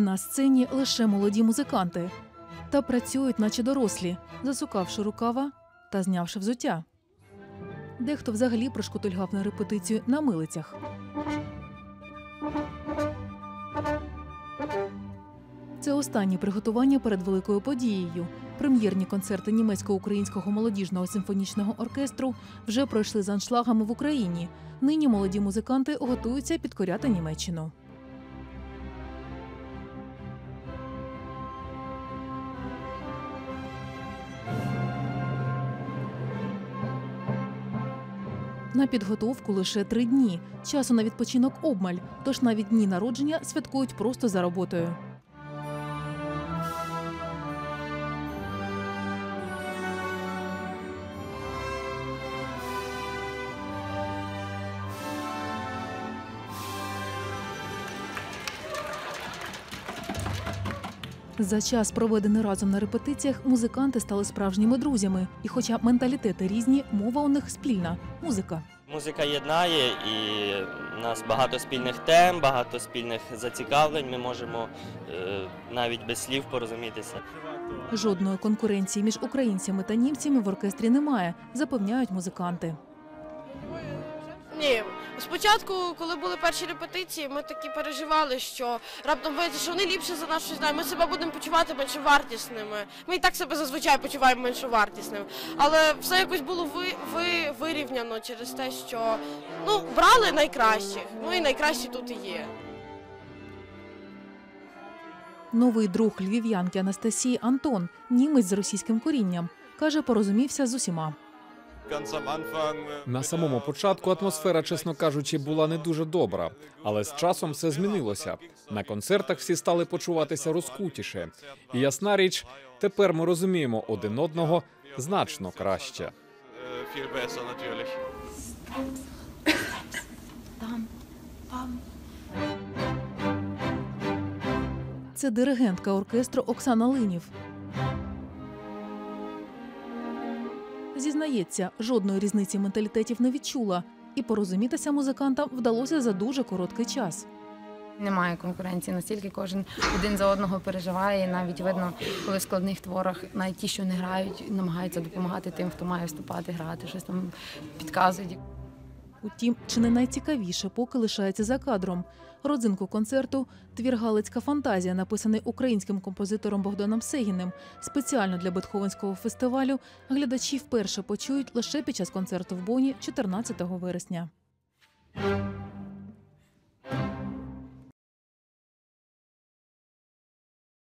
На сцені лише молоді музиканти та працюють, наче дорослі, засукавши рукава та знявши взуття. Дехто взагалі прошкутульгав на репетицію на милицях. Це останні приготування перед великою подією. Прем'єрні концерти німецько-українського молодіжного симфонічного оркестру вже пройшли з аншлагами в Україні. Нині молоді музиканти готуються підкоряти Німеччину. На підготовку лише три дні. Часу на відпочинок обмаль, тож навіть дні народження святкують просто за роботою. За час, проведений разом на репетиціях, музиканти стали справжніми друзями. І хоча менталітети різні, мова у них спільна музика. Музика єднає і в нас багато спільних тем, багато спільних зацікавлень. Ми можемо е, навіть без слів порозумітися. Жодної конкуренції між українцями та німцями в оркестрі немає, запевняють музиканти. Ні, спочатку, коли були перші репетиції, ми такі переживали, що раптом вийде, що вони ліпше за нас щось знають. Ми себе будемо почувати меншовартісними. Ми і так себе зазвичай почуваємо меншовартісними. Але все якось було ви, ви, вирівняно через те, що ну, брали найкращих. Ну і найкращі тут і є. Новий друг львів'янки Анастасії Антон, німець з російським корінням, каже, порозумівся з усіма. На самому початку атмосфера, чесно кажучи, була не дуже добра, але з часом все змінилося. На концертах всі стали почуватися розкутіше. І ясна річ, тепер ми розуміємо один одного значно краще. Це диригентка оркестру Оксана Линів. Зізнається, жодної різниці менталітетів не відчула, і порозумітися музикантам вдалося за дуже короткий час. Немає конкуренції, настільки кожен один за одного переживає. І навіть видно, коли в складних творах навіть ті, що не грають, намагаються допомагати тим, хто має вступати, грати, щось там підказують. Утім, чи не найцікавіше, поки лишається за кадром. Родзинку концерту твір Галицька фантазія, написаний українським композитором Богданом Сегіним. Спеціально для Бетховенського фестивалю глядачі вперше почують лише під час концерту в Боні 14 вересня.